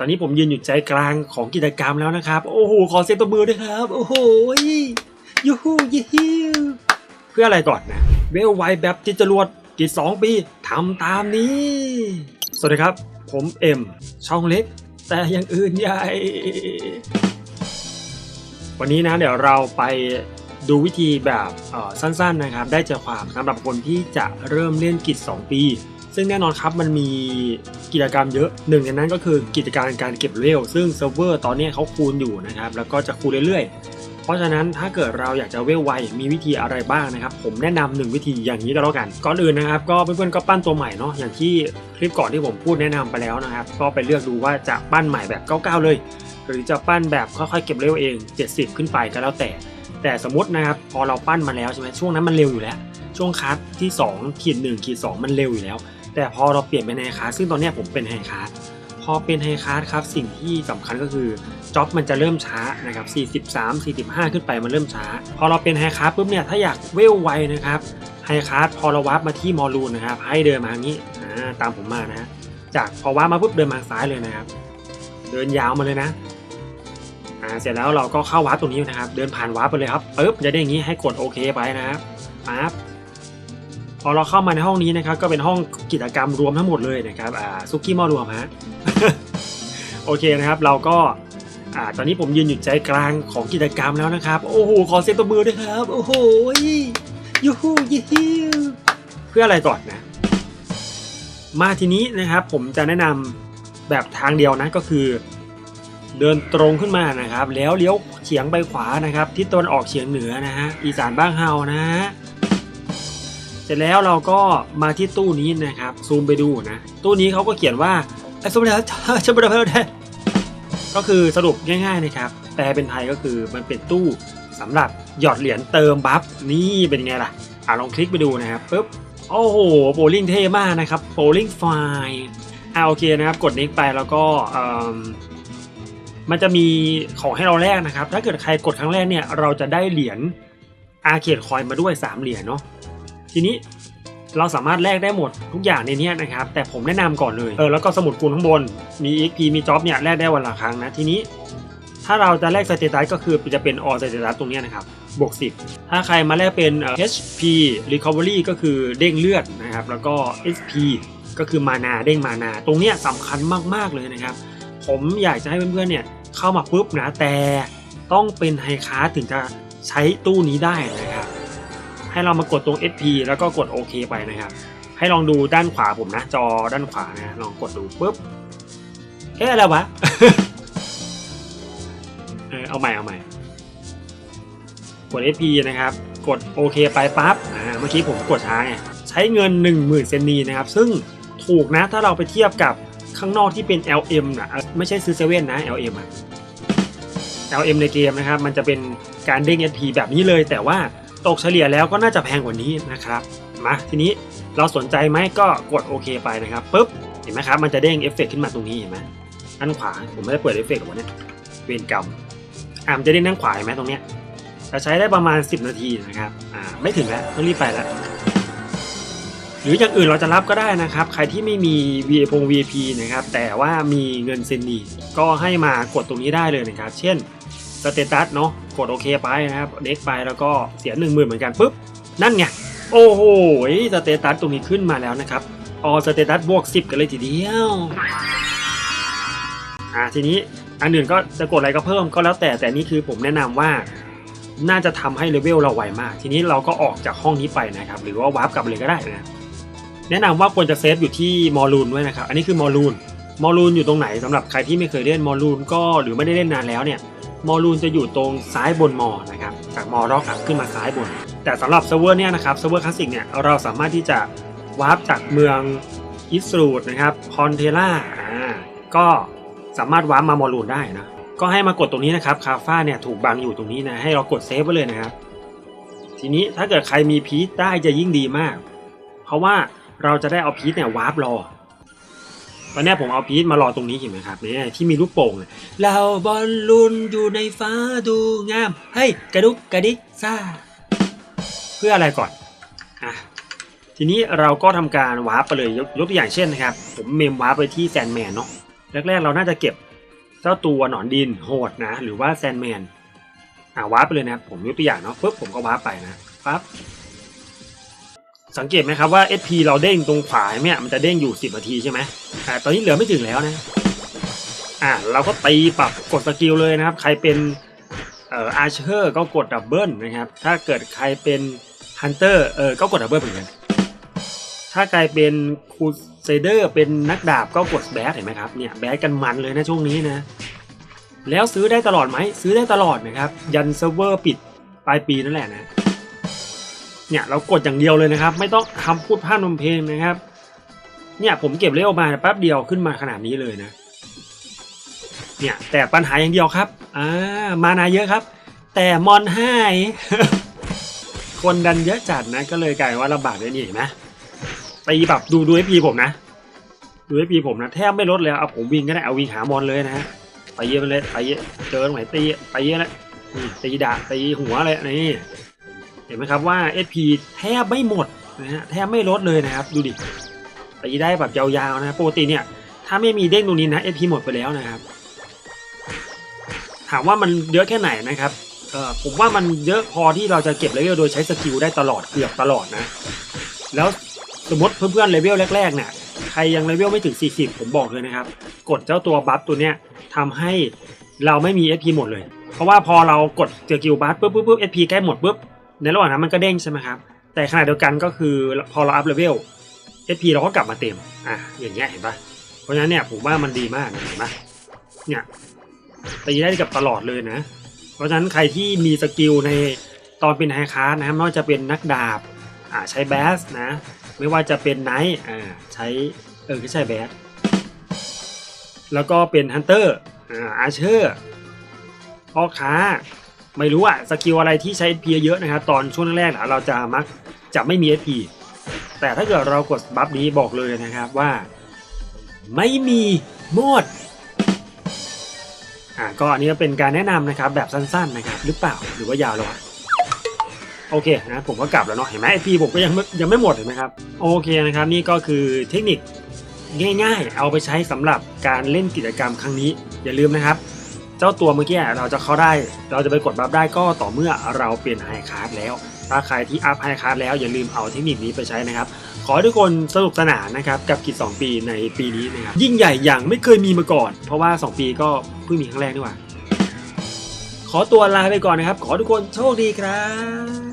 ตอนนี้ผมยืนอยู่ใจกลางของกิจกรรมแล้วนะครับ โอ้โห ขอเสียงตบมือด้วยครับ โอ้โหยูฮูยี่ฮิวเพื่ออะไรก่อนนะเวลไวแบบจิตจรวดกิจสองปีทำตามนี้ สวัสดีครับ ผมเอ็ม ช่องเล็ก แต่อยังอื่นใหญ่ วันนี้นะ เดี๋ยวเราไปดูวิธีแบบสั้นๆนะครับ ได้ใจความสำหรับคนที่จะเริ่มเล่นกิจ 2 ปี ซึ่งแน่นอนครับมันมีกิจกรรมเยอะหนึ่งในนั้นก็คือกิจการการเก็บเลเวลซึ่งเซิร์ฟเวอร์ตอนนี้เขาคูณอยู่นะครับแล้วก็จะคูณเรื่อยๆ เพราะฉะนั้นถ้าเกิดเราอยากจะเวลไวมีวิธีอะไรบ้างนะครับ ผมแนะนำหนึ่งวิธีอย่างนี้ก็แล้วกันก่อนอื่นนะครับ ก็เพื่อนๆก็ปั้นตัวใหม่เนาะอย่างที่คลิปก่อนที่ผมพูดแนะนำไปแล้วนะครับ ก็ไปเลือกดูว่าจะปั้นใหม่แบบเก้าๆเลย หรือจะปั้นแบบค่อยๆเก็บเลเวลเอง 70 ขึ้นไปก็แล้วแต่ แต่สมมตินะครับพอเราปั้นมาแล้วใช่ไหมช่วงนั้นมันเร็วอยู่แล้ว ช่วงคัสที่2ขีด1ขีด2มันเร็วอยู่แล้ว แต่พอเราเปลี่ยนเป็นไฮคาร์ซึ่งตอนนี้ผมเป็นไฮคาร์พอเป็นไฮคาร์ครับสิ่งที่สำคัญก็คือจ็อบมันจะเริ่มช้านะครับ43 45 ขึ้นไปมันเริ่มช้า พอเราเป็นไฮคาร์ปุ๊บเนี่ยถ้าอยากเวลไวนะครับไฮคาร์พอเราวาร์ปมาที่มอลูนนะครับ ให้เดินมาทางนี้ตามผมมานะจากพอวาร์ปมาปุ๊บเดินมาทางซ้ายเลยนะครับ เดินยาวมาเลยนะอ่าเสร็จแล้วเราก็เข้าวาร์ปตรงนี้นะครับ เดินผ่านวาร์ปไปเลยครับปึ๊บจะได้อย่างนี้ให้กดโอเคไปนะครับปั๊บ อเราเข้ามาในห้องนี้นะครับ ก็เป็นห้องกิจกรรมรวมทั้งหมดเลยนะครับอ่าซุกี้หม้อรวมฮะโอเคนะครับเราก็อ่าตอนนี้ผมยืนอยู่ใจกลางของกิจกรรมแล้วนะครับ โอ้โหขอเสียงตบมือด้วยครับ โอ้โหยูฮูยี่ฮิวเพื่ออะไรก่อนนะ มาทีนี้นะครับ ผมจะแนะนำแบบทางเดียวนะก็คือ เดินตรงขึ้นมานะครับ แล้วเลี้ยวเฉียงไปขวานะครับทิศตะวันออกเฉียงเหนือนะฮะอีสานบ้างเฮานะฮะ สร็จแล้วเราก็มาที่ตู้นี้นะครับ ซูมไปดูนะ ตู้นี้เขาก็เขียนว่าไอ้สมเด็จชมเด็จพระเดก็คือสรุปง่าย ๆนะครับ แปลเป็นไทยก็คือมันเป็นตู้สำหรับหยอดเหรียญเติมบัฟนี่เป็นไงล่ะอะลองคลิกไปดูนะครับปุ๊บโอ้โหโบลิ่งเท่มากนะครับโบลิ่งไฟอ่าโอเคนะครับ กดนี้ไปแล้วก็เอิ่มมันจะมีของให้เราแลกนะครับ ถ้าเกิดใครกดครั้งแรกเนี่ยเราจะได้เหรียญอาเคดคอยมาด้วย 3 เหรียญเนาะ ทีนี้เราสามารถแลกได้หมดทุกอย่างในนี้นะครับ แต่ผมแนะนำก่อนเลยเออแล้วก็สมุดคูณข้างบนมี XP มีจ็อบเนี่ยแลกได้วันละครั้งนะทีนี้ ถ้าเราจะแลกสเตตัสก็คือจะเป็นออสเตตัสตรงนี้นะครับบวก10 ถ้าใครมาแลกเป็น HP Recovery ก็คือเด้งเลือดนะครับ แล้วก็ SP ก็คือมานาเด้งมานา ตรงเนี้ยสำคัญมากๆเลยนะครับ ผมอยากจะให้เพื่อนๆเนี่ยเข้ามาปุ๊บนะแต่ต้องเป็นไฮคาร์ถึงจะใช้ตู้นี้ได้นะครับ ให้เรามากดตรง SP แล้วก็กดโอเคไปนะครับ ให้ลองดูด้านขวาผมนะ จอด้านขวานะลองกดดูปุ๊บเอ๊ะอะไรวะเออเอาใหม่เอาใหม่กด SP นะครับ กดโอเคไปปั๊บอ่าเมื่อกี้ผมกดช้าไงใช้เงิน 10,000 เซนนีนะครับ ซึ่งถูกนะถ้าเราไปเทียบกับข้างนอกที่เป็น LM นะไม่ใช่ซื้อเซเว่นนะ LM อะ LM ในเกมนะครับ มันจะเป็นการเด้ง SP แบบนี้เลยแต่ว่า ตกเฉลี่ยแล้วก็น่าจะแพงกว่านี้นะครับมาทีนี้เราสนใจไหมก็กดโอเคไปนะครับปุ๊บเห็นไหมครับมันจะเด้งเอฟเฟกขึ้นมาตรงนี้เห็นไหมด้านขวาผมไม่ได้เปิดเอฟเฟกต์หรอกวะเนี่ยเวรกรรมอ่ามจะเด้งด้านขวาเห็นไหมตรงเนี้ยจะใช้ได้ประมาณ 10 นาทีนะครับอ่าไม่ถึงแล้วต้องรีบไปแล้วหรืออย่างอื่นเราจะรับก็ได้นะครับ ใครที่ไม่มี v a p v p นะครับแต่ว่ามีเงินเซนนีก็ให้มากดตรงนี้ได้เลยนะครับ เช่น สเตตัสเนาะกดโอเคไปนะครับเด็กไปแล้วก็เสีย1 0,000เหมือนกันปุ๊บนั่นไงโอ้โหสเตตัสตรงนี้ขึ้นมาแล้วนะครับออสเตตัสบวก10กันเลยทีเดียวอ่าทีนี้อันอื่นก็จะกดอะไรก็เพิ่มก็แล้วแต่แต่นี่คือผมแนะนำว่าน่าจะทำให้เลเวลเราไวมาก ทีนี้เราก็ออกจากห้องนี้ไปนะครับ หรือว่าวาร์ปกลับไปเลยก็ได้นะแนะนำว่าควรจะเซฟอยู่ที่มอลูนด้วยนะครับ อันนี้คือมอลูนมอลูนอยู่ตรงไหนสำหรับใครที่ไม่เคยเล่นมอลลูนก็หรือไม่ได้เล่นนานแล้วเนี่ย มอลูนจะอยู่ตรงซ้ายบนมอนะครับจากมอล็อกขึ้นมาซ้ายบน แต่สำหรับเซิร์ฟเวอร์เนี่ยนะครับเซิร์ฟเวอร์คลาสสิกเนี่ยเราสามารถที่จะวาร์ปจากเมืองอิสรูดนะครับคอนเทล่าอ่าก็สามารถวาร์ปมามอลูนได้นะก็ให้มากดตรงนี้นะครับคาฟ้าเนี่ยถูกบังอยู่ตรงนี้นะให้เรากดเซฟไว้เลยนะครับ ทีนี้ถ้าเกิดใครมีพีชได้จะยิ่งดีมาก เพราะว่าเราจะได้เอาพีชเนี่ยวาร์ปรอ ตอนนี้ผมเอาพีชมารอตรงนี้เห็นไหมครับเนี่ยที่มีลูกโป่งเนี่ยเราบอลลูนอยู่ในฟ้าดูงามเฮ้ยกระดุกกระดิกซ่าเพื่ออะไรก่อนอะทีนี้เราก็ทำการวาร์ปไปเลยยกยกตัวอย่างเช่นนะครับ ผมเมมวาร์ปไปที่แซนแมนเนาะแรกๆเราน่าจะเก็บเจ้าตัวหนอนดินโหดนะ หรือว่าแซนแมนอ่าวาร์ปไปเลยนะครับผมยกตัวอย่างเนาะปุ๊บผมก็วาร์ปไปนะปั๊บ สังเกตไหมครับว่า SP เราเด้งตรงขวาเนี่ยมันจะเด้งอยู่ 10นาทีใช่ไหมอ่าตอนนี้เหลือไม่ถึงแล้วนะอ่าเราก็ตีปรับกดสกิลเลยนะครับ ใครเป็นเอ่ออาร์เชอร์ก็กดดับเบิลนะครับ ถ้าเกิดใครเป็นฮันเตอร์เออก็กดดับเบิลเหมือนกันถ้าใครเป็นคูเซเดอร์เป็นนักดาบก็กดแบสเห็นไหมครับเนี่ยแบสกันมันเลยนะช่วงนี้นะ แล้วซื้อได้ตลอดไหมซื้อได้ตลอดนะครับ ยันเซิร์ฟเวอร์ปิดปลายปีนั่นแหละนะ เนี่ยเรากดอย่างเดียวเลยนะครับ ไม่ต้องทำพูดพร่ำนมเพลงนะครับ เนี่ยผมเก็บเลเวลมาแป๊บเดียวขึ้นมาขนาดนี้เลยนะ เนี่ยแต่ปัญหาอย่างเดียวครับอ่ามานาเยอะครับ แต่มอนให้คนดันเยอะจัดนะก็เลยกลายว่าลำบากเลยนี่เห็นไหมตีแบบดูดูไอพีผมนะดูไอพีผมนะแทบไม่ลดเลยเอาผมวิ่งก็ได้เอาวิ่งหามอนเลยนะฮะไปเยอะไปเลยไปเยอะเจอตรงไหนตีไปเยอะแล้วนี่ตีดาตีหัวเลยนี่ เห็นไหมครับว่า SP แทบไม่หมดนะฮะแทบไม่ลดเลยนะครับ ดูดิตีได้แบบยาวๆนะปกติเนี่ย ถ้าไม่มีเด้งตรงนี้นะ SP หมดไปแล้วนะครับ ถามว่ามันเยอะแค่ไหนนะครับเออผมว่ามันเยอะพอที่เราจะเก็บเลเวลโดยใช้สกิลได้ตลอดเกือบตลอดนะ แล้วสมมติเพื่อนๆเลเวลแรกๆเนี่ยใครยังเลเวลไม่ถึง 40 ผมบอกเลยนะครับ กดเจ้าตัวบัฟตัวเนี้ยทำให้เราไม่มี SP หมดเลย เพราะว่าพอเรากดสกิลบัฟปุ๊บปุ๊บปุ๊บ SP ใกล้หมดปุ๊บ ในระหว่างนั้นมันก็เด้งใช่ไหมครับ แต่ขณะเดียวกันก็คือพอเราอัพเลเวล SP เราก็กลับมาเต็ม อะ อย่างเงี้ยเห็นปะเพราะฉะนั้นเนี่ยผมว่ามันดีมากเห็นปะเนี่ยตีได้กับตลอดเลยนะ เพราะฉะนั้นใครที่มีสกิลในตอนเป็นไฮคาร์นะครับไม่ว่าจะเป็นนักดาบ อ่าใช้แบสนะ ไม่ว่าจะเป็นไนท์อ่าใช้เออก็ใช่แบส แล้วก็เป็นฮันเตอร์อ่าอาเชอร์พ่อค้า ไม่รู้อะสกิลอะไรที่ใช้ SP เยอะนะครับ ตอนช่วงแรกๆเราจะมักจะไม่มี SP แต่ถ้าเกิดเรากดบัฟนี้บอกเลยนะครับว่า ไม่มีหมดอ่าก็อันนี้เป็นการแนะนำนะครับแบบสั้นๆนะครับหรือเปล่าหรือว่ายาวแล้วโอเคนะผมก็กลับแล้วเนาะเห็นไหมไอพีผมก็ยังยังไม่หมดเห็นไหมครับโอเคนะครับนี่ก็คือเทคนิคง่ายๆ เอาไปใช้สำหรับการเล่นกิจกรรมครั้งนี้ อย่าลืมนะครับ เจ้าตัวเมื่อกี้เราจะเข้าได้ เราจะไปกดบัฟได้ก็ต่อเมื่อเราเปลี่ยนไฮคาร์ดแล้ว ถ้าใครที่อัพไฮคาร์ดแล้วอย่าลืมเอาเทคนิคนี้ไปใช้นะครับ ขอให้ทุกคนสนุกสนานนะครับกับกิจ 2 ปีในปีนี้นะครับยิ่งใหญ่อย่างไม่เคยมีมาก่อน เพราะว่า 2 ปีก็เพิ่งมีครั้งแรกนี่หว่า ขอตัวลาไปก่อนนะครับ ขอทุกคนโชคดีครับ